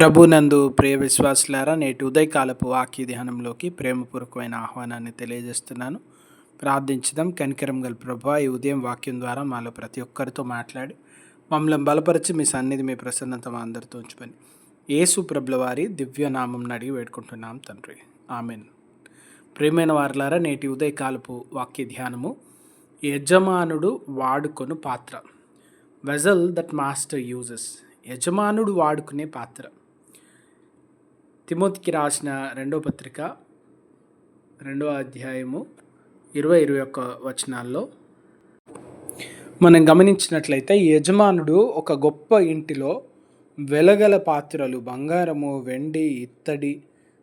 ప్రభునందు ప్రియ విశ్వాసులారా నేటి ఉదయకాలపు వాక్య ధ్యానంలోకి ప్రేమపూర్వకమైన ఆహ్వానాన్ని తెలియజేస్తున్నాను. ప్రార్థించడం కనికరం గల ప్రభా ఈ ఉదయం వాక్యం ద్వారా మాలో ప్రతి ఒక్కరితో మాట్లాడి మమ్మల్ని బలపరిచి మీ సన్నిధి మీ ప్రసన్నత మా అందరితో ఉంచుకొని యేసు ప్రభుల వారి దివ్యనామం అడిగి వేడుకుంటున్నాం తండ్రి. ఆమెన్. ప్రియమైన వారులారా నేటి ఉదయకాలపు వాక్య ధ్యానము యజమానుడు వాడుకొను పాత్ర. Vessel that master uses. యజమానుడు వాడుకునే పాత్ర. తిమోతికి రాసిన రెండో పత్రిక రెండవ అధ్యాయము ఇరవై ఇరవై ఒక్క వచనాల్లో మనం గమనించినట్లయితే యజమానుడు ఒక గొప్ప ఇంటిలో వెలగల పాత్రలు బంగారము వెండి ఇత్తడి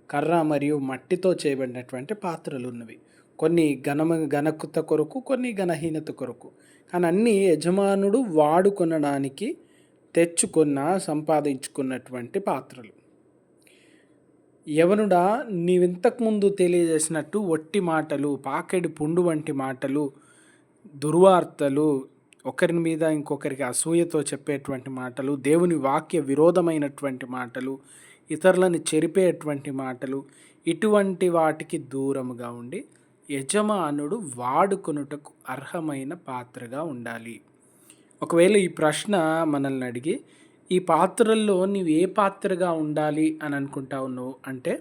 కర్ర మరియు మట్టితో చేయబడినటువంటి పాత్రలు ఉన్నవి. కొన్ని ఘనమ ఘనకుత కొరకు కొన్ని ఘనహీనత కొరకు. కానీ అన్నీ యజమానుడు వాడుకొనడానికి తెచ్చుకున్న సంపాదించుకున్నటువంటి పాత్రలు. యవనుడా నీవింతకుముందు తెలియజేసినట్టు ఒట్టి మాటలు పాకెడి పుండు వంటి మాటలు దుర్వార్తలు ఒకరి మీద ఇంకొకరికి అసూయతో చెప్పేటువంటి మాటలు దేవుని వాక్య విరోధమైనటువంటి మాటలు ఇతరులను చెరిపేటువంటి మాటలు ఇటువంటి వాటికి దూరముగా ఉండి యజమానుడు వాడుకొనుటకు అర్హమైన పాత్రగా ఉండాలి. ఒకవేళ ఈ ప్రశ్న మనల్ని అడిగి ఈ పాత్రల్లో నీవు ఏ పాత్రగా ఉండాలి అని అనుకుంటా ఉన్నావు? అంటే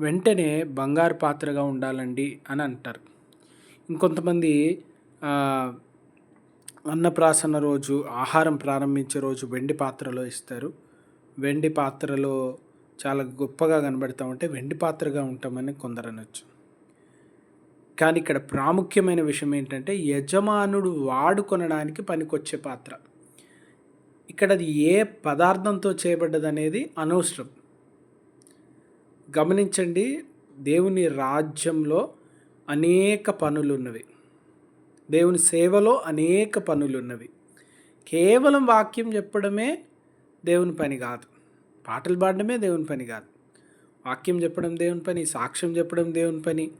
వెంటనే బంగారు పాత్రగా ఉండాలండి అని అంటారు. ఇంకొంతమంది అన్నప్రాసన రోజు ఆహారం ప్రారంభించే రోజు వెండి పాత్రలో ఇస్తారు. వెండి పాత్రలో చాలా గొప్పగా కనబడతా ఉంటే వెండి పాత్రగా ఉంటామని కొందరు అనొచ్చు. కానీ ఇక్కడ ప్రాముఖ్యమైన విషయం ఏంటంటే యజమానుడు వాడుకొనడానికి పనికొచ్చే పాత్ర. ఇక్కడ అది ఏ పదార్థంతో చేయబడ్డదనేది అనవసరం. గమనించండి దేవుని రాజ్యంలో అనేక పనులున్నవి. దేవుని సేవలో అనేక పనులున్నవి. కేవలం వాక్యం చెప్పడమే దేవుని పని కాదు. పాటలు పాడడమే దేవుని పని కాదు. వాక్యం చెప్పడం దేవుని పని సాక్ష్యం చెప్పడం దేవుని పని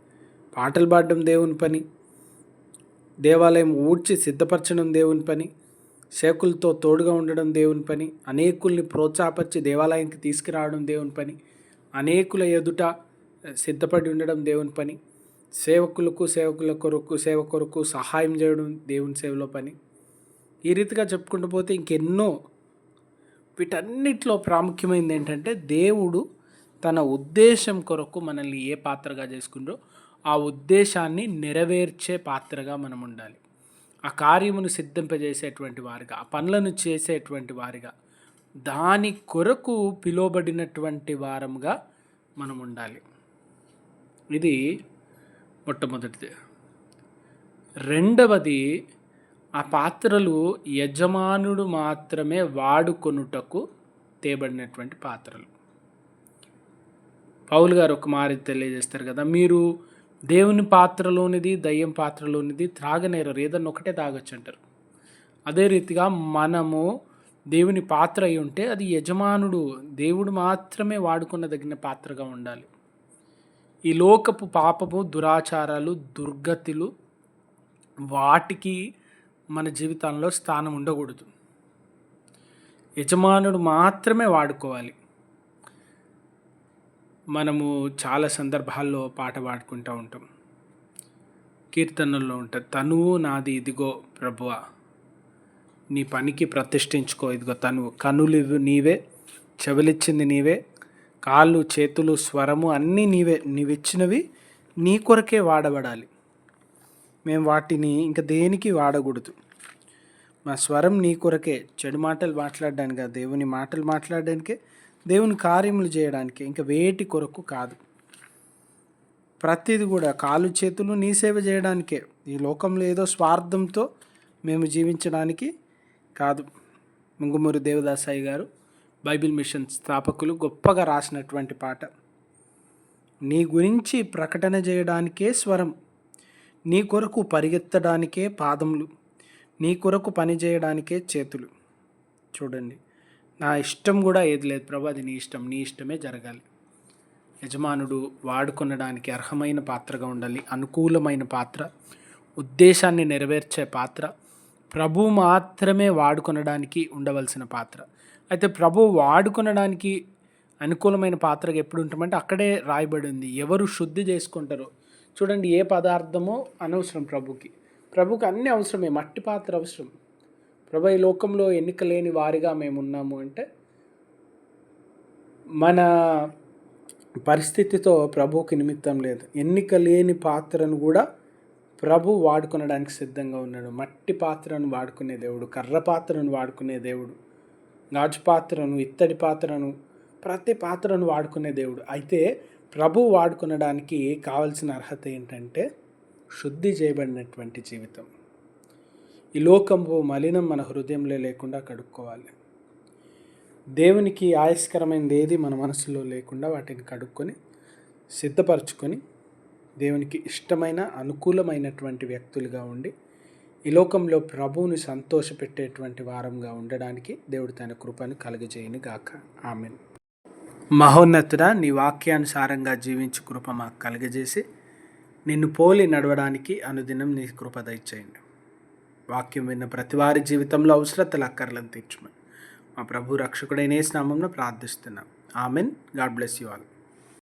పాటలు పాడడం దేవుని పని దేవాలయం ఊడ్చి సిద్ధపరచడం దేవుని పని సేకులతో తోడుగా ఉండడం దేవుని పని అనేకుల్ని ప్రోత్సాహపరిచి దేవాలయానికి తీసుకురావడం దేవుని పని అనేకుల ఎదుట సిద్ధపడి ఉండడం దేవుని పని సేవకులకు సేవకుల కొరకు సేవ కొరకు సహాయం చేయడం దేవుని సేవలో పని. ఈ రీతిగా చెప్పుకుంటూ పోతే ఇంకెన్నో వీటన్నిటిలో ప్రాముఖ్యమైనది ఏంటంటే దేవుడు తన ఉద్దేశం కొరకు మనల్ని ఏ పాత్రగా చేసుకుంటో ఆ ఉద్దేశాన్ని నెరవేర్చే పాత్రగా మనం ఉండాలి. ఆ కార్యమును సిద్ధింపజేసేటువంటి వారిగా ఆ పనులను చేసేటువంటి వారిగా దాని కొరకు పిలువబడినటువంటి వారముగా మనం ఉండాలి. ఇది మొట్టమొదటిది. రెండవది ఆ పాత్రలు యజమానుడు మాత్రమే వాడుకొనుటకు తేబడినటువంటి పాత్రలు. పౌలు గారు ఒక మారి తెలియజేస్తారు కదా మీరు దేవుని పాత్రలోనిది దయ్యం పాత్రలోనిది త్రాగనేరరు ఏదన్నా ఒకటే తాగొచ్చు అంటారు. అదే రీతిగా మనము దేవుని పాత్ర అయి ఉంటే అది యజమానుడు దేవుడు మాత్రమే వాడుకున్నదగిన పాత్రగా ఉండాలి. ఈ లోకపు పాపము దురాచారాలు దుర్గతులు వాటికి మన జీవితంలో స్థానం ఉండకూడదు. యజమానుడు మాత్రమే వాడుకోవాలి. మనము చాలా సందర్భాల్లో పాట పాడుకుంటూ ఉంటాం. కీర్తనల్లో ఉంటుంది తనువు నాది ఇదిగో ప్రభువ నీ పనికి ప్రతిష్ఠించుకో ఇదిగో తనువు. కనులు నీవే చెవులిచ్చింది నీవే కాళ్ళు చేతులు స్వరము అన్నీ నీవే నీవిచ్చినవి నీ కొరకే వాడబడాలి. మేము వాటిని ఇంకా దేనికి వాడకూడదు. మా స్వరం నీ కొరకే. చెడు మాటలు మాట్లాడడానికి దేవుని మాటలు మాట్లాడడానికే దేవుని కార్యములు చేయడానికి ఇంకా వేటి కొరకు కాదు. ప్రతిది కూడా కాలు చేతులు నీ సేవ చేయడానికే. ఈ లోకంలో ఏదో స్వార్థంతో మేము జీవించడానికి కాదు. ముంగుమూరి దేవదాసాయి గారు బైబిల్ మిషన్ స్థాపకులు గొప్పగా రాసినటువంటి పాట. నీ గురించి ప్రకటన చేయడానికే స్వరం. నీ కొరకు పరిగెత్తడానికే పాదములు. నీ కొరకు పని చేయడానికే చేతులు. చూడండి. నా ఇష్టం కూడా ఏది లేదు ప్రభు అది నీ ఇష్టం. నీ ఇష్టమే జరగాలి. యజమానుడు వాడుకొనడానికి అర్హమైన పాత్రగా ఉండాలి. అనుకూలమైన పాత్ర ఉద్దేశాన్ని నెరవేర్చే పాత్ర ప్రభు మాత్రమే వాడుకొనడానికి ఉండవలసిన పాత్ర. అయితే ప్రభు వాడుకొనడానికి అనుకూలమైన పాత్రగా ఎప్పుడు ఉంటామంటే అక్కడే రాయబడి ఉంది. ఎవరు శుద్ధి చేసుకుంటారో. చూడండి ఏ పదార్థమో అనవసరం ప్రభుకి. ప్రభుకి అన్ని అవసరమే. మట్టి పాత్ర అవసరం. ప్రభు ఈ లోకంలో ఎన్నిక లేని వారిగా మేము ఉన్నాము అంటే మన పరిస్థితితో ప్రభువుకి నిమిత్తం లేదు. ఎన్నిక లేని పాత్రను కూడా ప్రభు వాడుకొనడానికి సిద్ధంగా ఉన్నాడు. మట్టి పాత్రను వాడుకునే దేవుడు కర్ర పాత్రను వాడుకునే దేవుడు గాజు పాత్రను ఇత్తడి పాత్రను ప్రతి పాత్రను వాడుకునే దేవుడు. అయితే ప్రభు వాడుకొనడానికి కావలసిన అర్హత ఏంటంటే శుద్ధి చేయబడినటువంటి జీవితం. ఈ లోకంపు మలినం మన హృదయంలో లేకుండా కడుక్కోవాలి. దేవునికి ఆయస్కరమైనది ఏది మన మనసులో లేకుండా వాటిని కడుక్కొని సిద్ధపరచుకొని దేవునికి ఇష్టమైన అనుకూలమైనటువంటి వ్యక్తులుగా ఉండి ఈ లోకంలో ప్రభువుని సంతోషపెట్టేటువంటి వారంగా ఉండడానికి దేవుడు తన కృపను కలుగజేయను గాక. ఆమెన్. మహోన్నతుడ నీ వాక్యానుసారంగా జీవించి కృప మాకు కలుగజేసి నిన్ను పోలి నడవడానికి అనుదినం నీ కృప దయచేయండి. వాక్యం విన్న ప్రతి వారి జీవితంలో అవసరతలు అక్కర్లను తీర్చమని. మా ప్రభు రక్షకుడైన స్నామంలో ప్రార్థిస్తున్నాం. Amen. God bless you all.